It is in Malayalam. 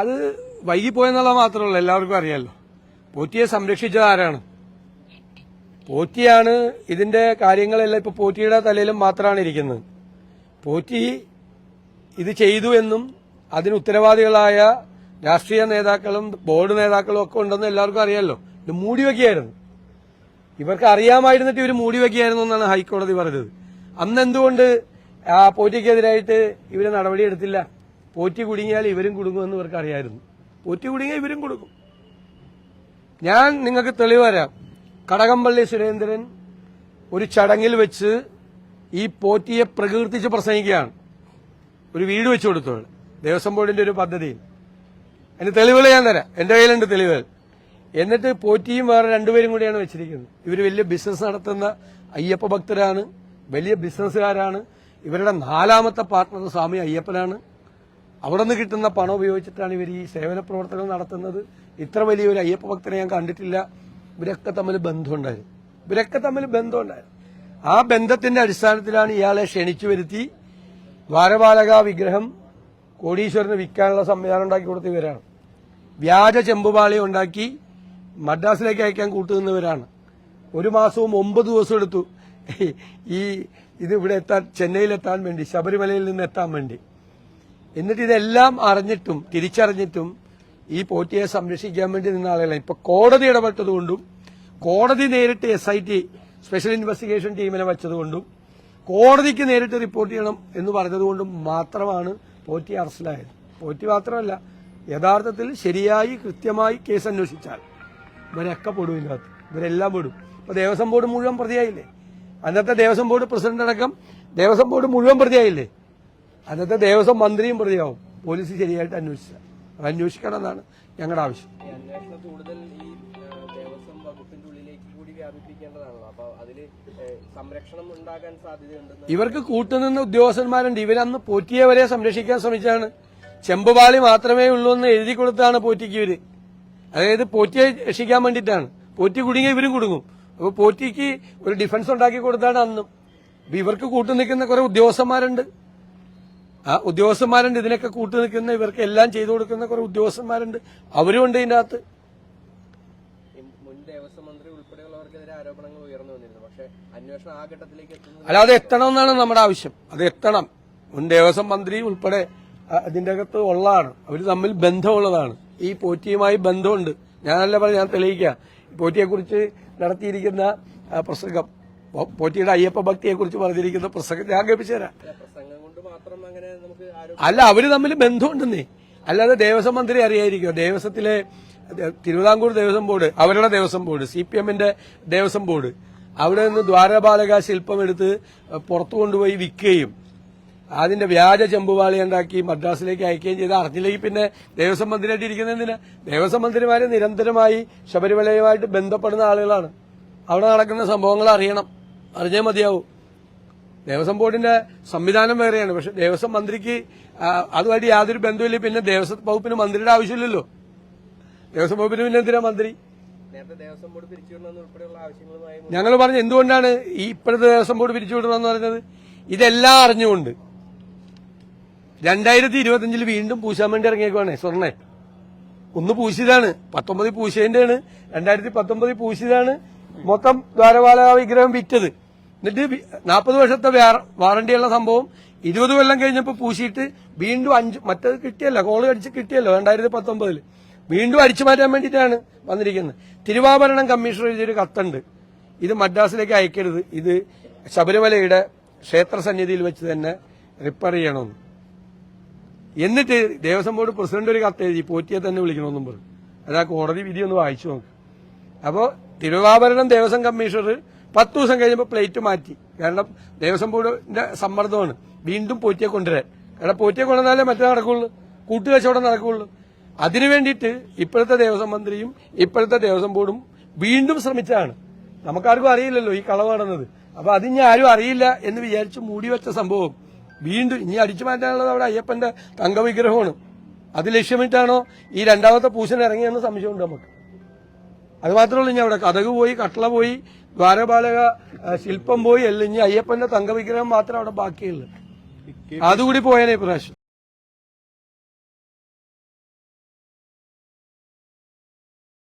അത് വൈകിപ്പോയെന്നുള്ളത് മാത്രമല്ല എല്ലാവർക്കും അറിയാമല്ലോ പോറ്റിയെ സംരക്ഷിച്ചത് ആരാണ്? പോറ്റിയാണ് ഇതിന്റെ കാര്യങ്ങളെല്ലാം ഇപ്പൊ പോറ്റിയുടെ തലയിലും മാത്രമാണ് ഇരിക്കുന്നത്. പോറ്റി ഇത് ചെയ്തു എന്നും അതിന് ഉത്തരവാദികളായ രാഷ്ട്രീയ നേതാക്കളും ബോർഡ് നേതാക്കളും ഒക്കെ ഉണ്ടെന്ന് എല്ലാവർക്കും അറിയാമല്ലോ ഇത് മൂടി വയ്ക്കുകയായിരുന്നു ഇവർക്ക് അറിയാമായിരുന്നിട്ട് ഇവർ മൂടി വയ്ക്കുകയായിരുന്നു എന്നാണ് ഹൈക്കോടതി പറഞ്ഞത്. അന്ന് എന്തുകൊണ്ട് പോറ്റിക്കെതിരായിട്ട് ഇവർ നടപടിയെടുത്തില്ല പോറ്റി കുടുങ്ങിയാൽ ഇവരും കുടുങ്ങുമെന്ന് ഇവർക്ക് അറിയായിരുന്നു. പോറ്റി കുടുങ്ങിയാൽ ഇവരും കൊടുക്കും ഞാൻ നിങ്ങൾക്ക് തെളിവ് തരാം. കടകംപള്ളി സുരേന്ദ്രൻ ഒരു ചടങ്ങിൽ വെച്ച് ഈ പോറ്റിയെ പ്രകീർത്തിച്ച് പ്രസംഗിക്കുകയാണ്. ഒരു വീട് വെച്ചു കൊടുത്തു ദേവസ്വം ബോർഡിന്റെ ഒരു പദ്ധതിയിൽ. അതിന് തെളിവുകൾ ഞാൻ തരാം. എന്റെ കയ്യിലുണ്ട് തെളിവുകൾ. എന്നിട്ട് പോറ്റിയും വേറെ രണ്ടുപേരും കൂടിയാണ് വെച്ചിരിക്കുന്നത്. ഇവർ വലിയ ബിസിനസ് നടത്തുന്ന അയ്യപ്പ ഭക്തരാണ്. വലിയ ബിസിനസ്സുകാരാണ് ഇവരുടെ നാലാമത്തെ പാർട്ട്ണർ സ്വാമി അയ്യപ്പനാണ്. അവിടെ നിന്ന് കിട്ടുന്ന പണം ഉപയോഗിച്ചിട്ടാണ് ഇവർ ഈ സേവന പ്രവർത്തനം നടത്തുന്നത്. ഇത്ര വലിയൊരു അയ്യപ്പ ഭക്തനെ ഞാൻ കണ്ടിട്ടില്ല. ഇവരൊക്കെ തമ്മിൽ ബന്ധമുണ്ടായിരുന്നു. ഇവരൊക്കെ തമ്മിൽ ബന്ധമുണ്ടായിരുന്നു. ആ ബന്ധത്തിന്റെ അടിസ്ഥാനത്തിലാണ് ഇയാളെ ക്ഷണിച്ചു വരുത്തി. ദ്വാരപാലക വിഗ്രഹം കോടീശ്വരന് വിൽക്കാനുള്ള സംവിധാനം ഉണ്ടാക്കി കൊടുത്ത ഇവരാണ്. വ്യാജ ചെമ്പുപാളി ഉണ്ടാക്കി മദ്രാസിലേക്ക് അയക്കാൻ കൂട്ടുനിന്നവരാണ്. ഒരു മാസവും ഒമ്പത് ദിവസം എടുത്തു. ഈ ഇത് ഇവിടെ എത്താൻ ചെന്നൈയിലെത്താൻ വേണ്ടി ശബരിമലയിൽ നിന്ന് എത്താൻ വേണ്ടി. എന്നിട്ട് ഇതെല്ലാം അറിഞ്ഞിട്ടും തിരിച്ചറിഞ്ഞിട്ടും ഈ പോറ്റിയെ സംരക്ഷിക്കാൻ വേണ്ടി നിന്ന ആളുകളാണ്. ഇപ്പൊ കോടതി ഇടപെട്ടതുകൊണ്ടും കോടതി നേരിട്ട് S I T special investigation ടീമിനെ വെച്ചതുകൊണ്ടും കോടതിക്ക് നേരിട്ട് റിപ്പോർട്ട് ചെയ്യണം എന്ന് പറഞ്ഞതുകൊണ്ടും മാത്രമാണ് പോറ്റി അറസ്റ്റിലായത്. പോറ്റി മാത്രമല്ല യഥാർത്ഥത്തിൽ ശരിയായി കൃത്യമായി കേസ് അന്വേഷിച്ചാൽ ഇവരൊക്കെ പെടും ഇതിനകത്ത്. ഇവരെല്ലാം പെടും. ഇപ്പൊ ദേവസ്വം ബോർഡ് മുഴുവൻ പ്രതിയായില്ലേ? അന്നത്തെ ദേവസ്വം ബോർഡ് പ്രസിഡന്റ് അടക്കം ദേവസ്വം ബോർഡ് മുഴുവൻ പ്രതിയായില്ലേ? അന്നത്തെ ദേവസ്വം മന്ത്രിയും പ്രതിയാവും. പോലീസ് ശരിയായിട്ട് അന്വേഷിച്ച. അന്വേഷിക്കണം എന്നാണ് ഞങ്ങളുടെ ആവശ്യം. ഇവർക്ക് കൂട്ടുനിന്ന ഉദ്യോഗസ്ഥന്മാരുണ്ട് ഇവരന്ന് പോറ്റിയവരെ സംരക്ഷിക്കാൻ ശ്രമിച്ചാണ്. ചെമ്പുപാളി മാത്രമേ ഉള്ളൂ എന്ന് എഴുതി കൊടുത്താണ് പോറ്റിക്ക് ഇവർ. അതായത് പോറ്റിയെ രക്ഷിക്കാൻ വേണ്ടിയിട്ടാണ്. പോറ്റി കുടുങ്ങിയ ഇവരും കുടുങ്ങും. അപ്പൊ പോറ്റിക്ക് ഒരു ഡിഫൻസ് ഉണ്ടാക്കി കൊടുത്താണ് അന്നും. ഇവർക്ക് കൂട്ടു നിൽക്കുന്ന കുറെ ഉദ്യോഗസ്ഥന്മാരുണ്ട്. ആ ഉദ്യോഗസ്ഥന്മാരുണ്ട് ഇതിനൊക്കെ കൂട്ടു നിൽക്കുന്ന ഇവർക്ക് എല്ലാം ചെയ്തു കൊടുക്കുന്ന കുറെ ഉദ്യോഗസ്ഥന്മാരുണ്ട്. അവരും ഉണ്ട് ഇതിന്റെ അകത്ത് അല്ല അത് എത്തണം എന്നാണ് നമ്മുടെ ആവശ്യം. അത് എത്തണം. മുൻ ദേവസ്വം മന്ത്രി ഉൾപ്പെടെ അതിന്റെ അകത്ത് ഉള്ളതാണ്. അവർ തമ്മിൽ ബന്ധമുള്ളതാണ്. ഈ പോറ്റിയുമായി ബന്ധമുണ്ട്. ഞാനല്ല പറഞ്ഞ ഞാൻ തെളിയിക്കാം. പോറ്റിയെ കുറിച്ച് നടത്തിയിരിക്കുന്ന പ്രസംഗം പോറ്റിയുടെ അയ്യപ്പ ഭക്തിയെ കുറിച്ച് പറഞ്ഞിരിക്കുന്ന പ്രസംഗം ഞാൻ കേൾപ്പിച്ചു തരാം അല്ല അവർ തമ്മിൽ ബന്ധമുണ്ടെന്നേ. അല്ലാതെ ദേവസ്വം മന്ത്രി അറിയായിരിക്കും ദേവസ്വത്തിലെ തിരുവിതാംകൂർ ദേവസ്വം ബോർഡ് അവരുടെ ദേവസ്വം ബോർഡ് സി പി എമ്മിന്റെ ദേവസ്വം ബോർഡ് അവിടെ നിന്ന് ദ്വാരപാലക ശില്പം എടുത്ത് പുറത്തു കൊണ്ടുപോയി വിൽക്കുകയും അതിന്റെ വ്യാജ ചെമ്പുവാളി ഉണ്ടാക്കി മദ്രാസിലേക്ക് അയക്കുകയും ചെയ്ത് അറിഞ്ഞില്ലെങ്കിൽ പിന്നെ ദേവസ്വം മന്ത്രിയായിട്ട് ഇരിക്കുന്ന ദേവസ്വം മന്ത്രിമാര് നിരന്തരമായി ശബരിമലയുമായിട്ട് ബന്ധപ്പെടുന്ന ആളുകളാണ്. അവിടെ നടക്കുന്ന സംഭവങ്ങൾ അറിയണം. അറിഞ്ഞേ മതിയാവും. ദേവസ്വം ബോർഡിന്റെ സംവിധാനം വേറെയാണ്. പക്ഷെ ദേവസ്വം മന്ത്രിക്ക് അതുമായിട്ട് യാതൊരു ബന്ധമില്ല പിന്നെ ദേവസ്വം വകുപ്പിന് മന്ത്രിയുടെ ആവശ്യമില്ലല്ലോ. ദേവസ്വം വകുപ്പിന് പിന്നെ എന്തിനാ മന്ത്രി? ഞങ്ങൾ പറഞ്ഞു എന്തുകൊണ്ടാണ് ഈ ഇപ്പോഴത്തെ ദേവസ്വം ബോർഡ് പിരിച്ചുവിടണമെന്ന് പറഞ്ഞത്? ഇതെല്ലാം അറിഞ്ഞുകൊണ്ട് രണ്ടായിരത്തി ഇരുപത്തിയഞ്ചിൽ വീണ്ടും പൂശാൻ വേണ്ടി ഇറങ്ങിയേക്കുവാണേ സ്വർണേ ഒന്ന് പൂശിയതാണ് പത്തൊമ്പതിൽ പൂശേന്റെയാണ് രണ്ടായിരത്തി പത്തൊമ്പതിൽ പൂശിയതാണ് മൊത്തം ദ്വാരപാല വിഗ്രഹം വിറ്റത്. എന്നിട്ട് നാൽപ്പത് വർഷത്തെ വാറണ്ടിയുള്ള സംഭവം ഇരുപത് കൊല്ലം കഴിഞ്ഞപ്പോൾ പൂശിയിട്ട് വീണ്ടും അഞ്ച് മറ്റത് കിട്ടിയല്ലോ കോൾ അടിച്ച് കിട്ടിയല്ലോ രണ്ടായിരത്തി പത്തൊമ്പതിൽ വീണ്ടും അടിച്ചു മാറ്റാൻ വേണ്ടിയിട്ടാണ് വന്നിരിക്കുന്നത്. തിരുവാഭരണം കമ്മീഷണർ എഴുതിയൊരു കത്തുണ്ട്. ഇത് മദ്രാസിലേക്ക് അയക്കരുത്. ഇത് ശബരിമലയുടെ ക്ഷേത്ര സന്നിധിയിൽ വെച്ച് തന്നെ റിപ്പയർ ചെയ്യണമെന്ന്. എന്നിട്ട് ദേവസ്വം ബോർഡ് പ്രസിഡന്റ് ഒരു കത്ത് എഴുതി പോറ്റിയെ തന്നെ വിളിക്കണമെന്നും പറഞ്ഞു. അത് കോടതി വിധി ഒന്ന് വായിച്ചു നോക്ക്. അപ്പോ തിരുവാഭരണം ദേവസ്വം കമ്മീഷണർ പത്ത് ദിവസം കഴിയുമ്പോൾ പ്ലേറ്റ് മാറ്റി. കാരണം ദേവസ്വം ബോർഡിന്റെ സമ്മർദ്ദമാണ്. വീണ്ടും പോറ്റിയെ കൊണ്ടുവരാൻ. കാരണം പോറ്റിയെ കൊണ്ടുവന്നാലേ മറ്റേ നടക്കുള്ളൂ. കൂട്ടുകച്ചവടം നടക്കുള്ളൂ. അതിനു വേണ്ടിയിട്ട് ഇപ്പോഴത്തെ ദേവസ്വം മന്ത്രിയും ഇപ്പോഴത്തെ ദേവസ്വം ബോർഡും വീണ്ടും ശ്രമിച്ചാണ് നമുക്കാർക്കും അറിയില്ലല്ലോ ഈ കളവ് നടന്നത് അപ്പൊ ഇനി ആരും അറിയില്ല എന്ന് വിചാരിച്ച് മൂടി വെച്ച സംഭവം. വീണ്ടും ഇനി അടിച്ചു മാറ്റാനുള്ളത് അവിടെ അയ്യപ്പന്റെ തങ്കവിഗ്രഹമാണ്. അത് ലക്ഷ്യമിട്ടാണോ ഈ രണ്ടാമത്തെ പൂശൻ ഇറങ്ങിയെന്ന് സംശയമുണ്ട് നമുക്ക്? അത് മാത്രമല്ല ഇനി അവിടെ കഥക് പോയി കട്ടള പോയി ദ്വാരപാലക ശില്പം പോയി അല്ല ഇനി അയ്യപ്പന്റെ തങ്കവിഗ്രഹം മാത്രം അവിടെ ബാക്കിയുള്ളു. അതുകൂടി പോയേനെ ഇപ്രാവശ്യം